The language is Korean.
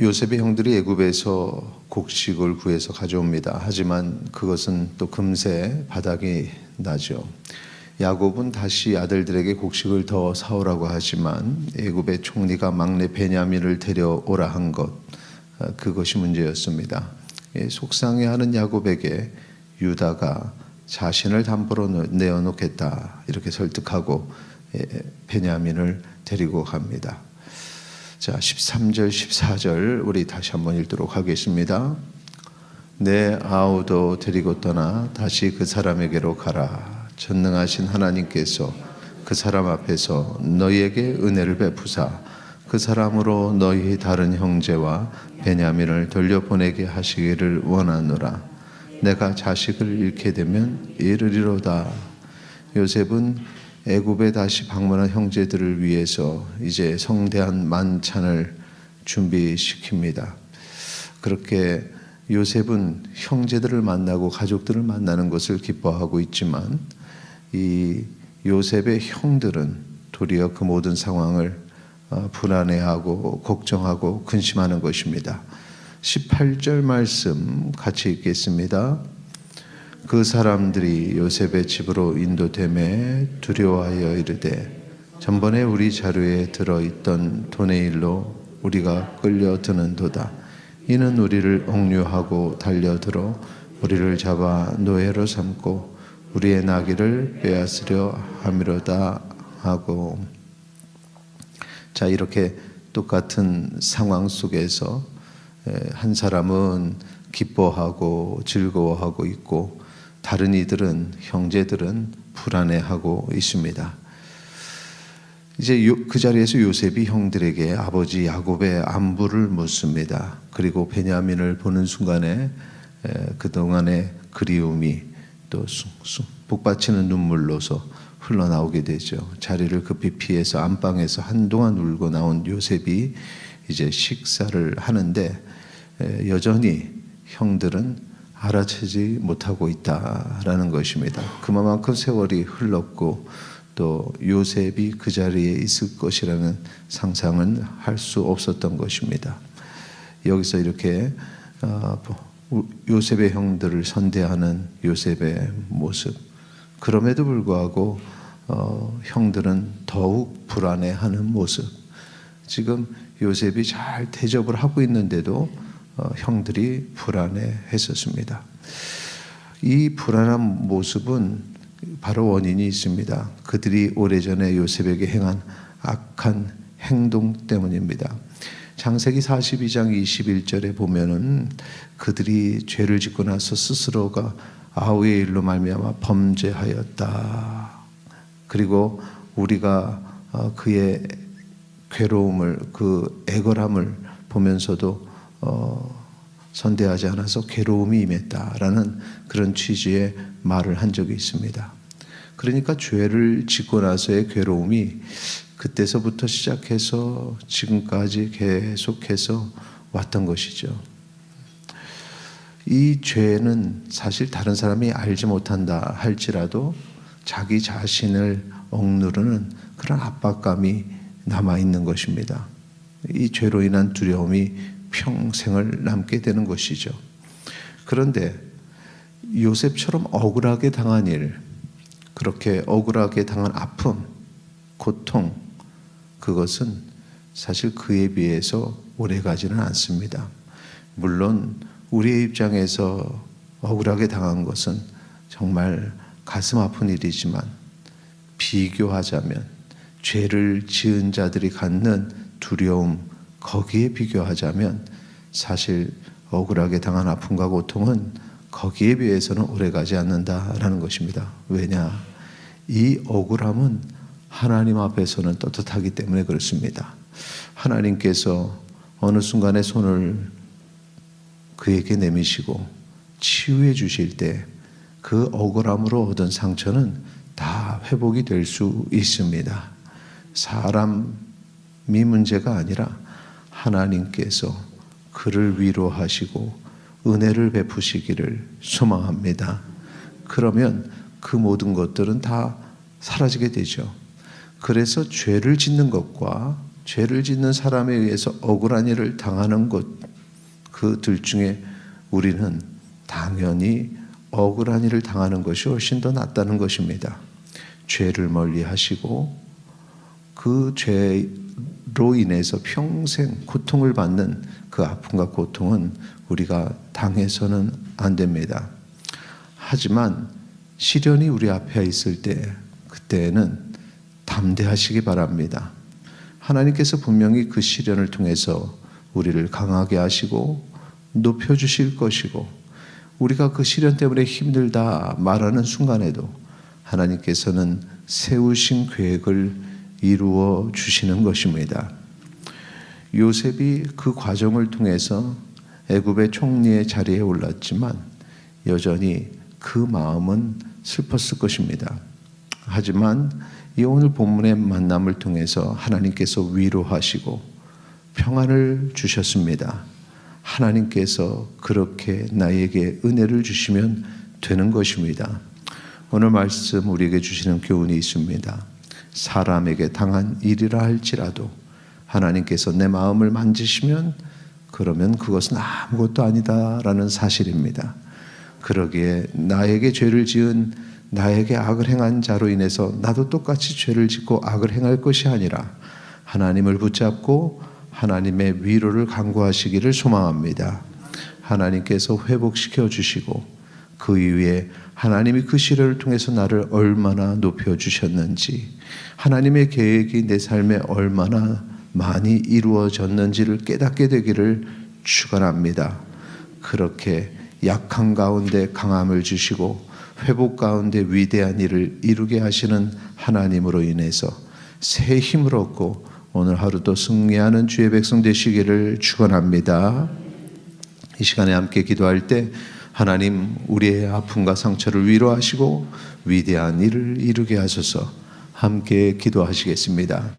요셉의 형들이 애굽에서 곡식을 구해서 가져옵니다. 하지만 그것은 또 금세 바닥이 나죠. 야곱은 다시 아들들에게 곡식을 더 사오라고 하지만 애굽의 총리가 막내 베냐민을 데려오라 한 것, 아, 그것이 문제였습니다. 예, 속상해하는 야곱에게 유다가 자신을 담보로 내어놓겠다 이렇게 설득하고 예, 베냐민을 데리고 갑니다. 자, 13절, 14절 우리 다시 한번 읽도록 하겠습니다. 내 아우도 데리고 떠나 다시 그 사람에게로 가라. 전능하신 하나님께서 그 사람 앞에서 너희에게 은혜를 베푸사 그 사람으로 너희 다른 형제와 베냐민을 돌려보내게 하시기를 원하노라. 내가 자식을 잃게 되면 이르리로다. 요셉은 애굽에 다시 방문한 형제들을 위해서 이제 성대한 만찬을 준비시킵니다. 그렇게 요셉은 형제들을 만나고 가족들을 만나는 것을 기뻐하고 있지만 이 요셉의 형들은 도리어 그 모든 상황을 어, 불안해하고 걱정하고 근심하는 것입니다. 18절 말씀 같이 읽겠습니다. 그 사람들이 요셉의 집으로 인도됨에 두려워하여 이르되 전번에 우리 자료에 들어있던 돈의 일로 우리가 끌려드는도다. 이는 우리를 억류하고 달려들어 우리를 잡아 노예로 삼고 우리의 나귀를 빼앗으려 함이로다 하고 자 이렇게 똑같은 상황 속에서 한 사람은 기뻐하고 즐거워하고 있고 다른 이들은 형제들은 불안해하고 있습니다. 이제 그 자리에서 요셉이 형들에게 아버지 야곱의 안부를 묻습니다. 그리고 베냐민을 보는 순간에 그 동안의 그리움이 또 복받치는 눈물로서 흘러나오게 되죠. 자리를 급히 피해서 안방에서 한동안 울고 나온 요셉이 이제 식사를 하는데 여전히 형들은 알아채지 못하고 있다라는 것입니다. 그만큼 세월이 흘렀고 또 요셉이 그 자리에 있을 것이라는 상상은 할 수 없었던 것입니다. 여기서 이렇게 어, 요셉의 형들을 선대하는 요셉의 모습. 그럼에도 불구하고 어, 형들은 더욱 불안해하는 모습. 지금 요셉이 잘 대접을 하고 있는데도 어, 형들이 불안해했었습니다. 이 불안한 모습은 바로 원인이 있습니다. 그들이 오래전에 요셉에게 행한 악한 행동 때문입니다. 장세기 42장 21절에 보면은 그들이 죄를 짓고 나서 스스로가 아우의 일로 말미암아 범죄하였다. 그리고 우리가 어, 그의 괴로움을 그 애걸함을 보면서도 어, 선대하지 않아서 괴로움이 임했다라는 그런 취지의 말을 한 적이 있습니다. 그러니까 죄를 짓고 나서의 괴로움이 그때서부터 시작해서 지금까지 계속해서 왔던 것이죠. 이 죄는 사실 다른 사람이 알지 못한다 할지라도 자기 자신을 억누르는 그런 압박감이 남아 있는 것입니다. 이 죄로 인한 두려움이 평생을 남게 되는 것이죠. 그런데 요셉처럼 억울하게 당한 일, 그렇게 억울하게 당한 아픔, 고통, 그것은 사실 그에 비해서 오래 가지는 않습니다. 물론 우리의 입장에서 억울하게 당한 것은 정말 가슴 아픈 일이지만 비교하자면 죄를 지은 자들이 갖는 두려움 거기에 비교하자면 사실 억울하게 당한 아픔과 고통은 거기에 비해서는 오래 가지 않는다라는 것입니다. 왜냐? 이 억울함은 하나님 앞에서는 떳떳하기 때문에 그렇습니다. 하나님께서 어느 순간에 손을 그에게 내미시고 치유해 주실 때 그 억울함으로 얻은 상처는 다 회복이 될 수 있습니다. 사람이 문제가 아니라 하나님께서 그를 위로하시고 은혜를 베푸시기를 소망합니다. 그러면 그 모든 것들은 다 사라지게 되죠. 그래서 죄를 짓는 것과 죄를 짓는 사람에 의해서 억울한 일을 당하는 것, 그들 중에 우리는 당연히 억울한 일을 당하는 것이 훨씬 더 낫다는 것입니다. 죄를 멀리 하시고 그 죄 로 인해서 평생 고통을 받는 그 아픔과 고통은 우리가 당해서는 안 됩니다. 하지만 시련이 우리 앞에 있을 때 그때는 담대하시기 바랍니다. 하나님께서 분명히 그 시련을 통해서 우리를 강하게 하시고 높여 주실 것이고 우리가 그 시련 때문에 힘들다 말하는 순간에도 하나님께서는 세우신 계획을 이루어 주시는 것입니다. 요셉이 그 과정을 통해서 애굽의 총리의 자리에 올랐지만 여전히 그 마음은 슬펐을 것입니다. 하지만 이 오늘 본문의 만남을 통해서 하나님께서 위로하시고 평안을 주셨습니다. 하나님께서 그렇게 나에게 은혜를 주시면 되는 것입니다. 오늘 말씀 우리에게 주시는 교훈이 있습니다. 사람에게 당한 일이라 할지라도 하나님께서 내 마음을 만지시면 그러면 그것은 아무것도 아니다라는 사실입니다. 그러기에 나에게 죄를 지은 나에게 악을 행한 자로 인해서 나도 똑같이 죄를 짓고 악을 행할 것이 아니라 하나님을 붙잡고 하나님의 위로를 간구하시기를 소망합니다. 하나님께서 회복시켜 주시고 그 이후에 하나님이 그 시련을 통해서 나를 얼마나 높여 주셨는지 하나님의 계획이 내 삶에 얼마나 많이 이루어졌는지를 깨닫게 되기를 축원합니다. 그렇게 약한 가운데 강함을 주시고 회복 가운데 위대한 일을 이루게 하시는 하나님으로 인해서 새 힘을 얻고 오늘 하루도 승리하는 주의 백성 되시기를 축원합니다. 이 시간에 함께 기도할 때 하나님 우리의 아픔과 상처를 위로하시고 위대한 일을 이루게 하소서 함께 기도하시겠습니다.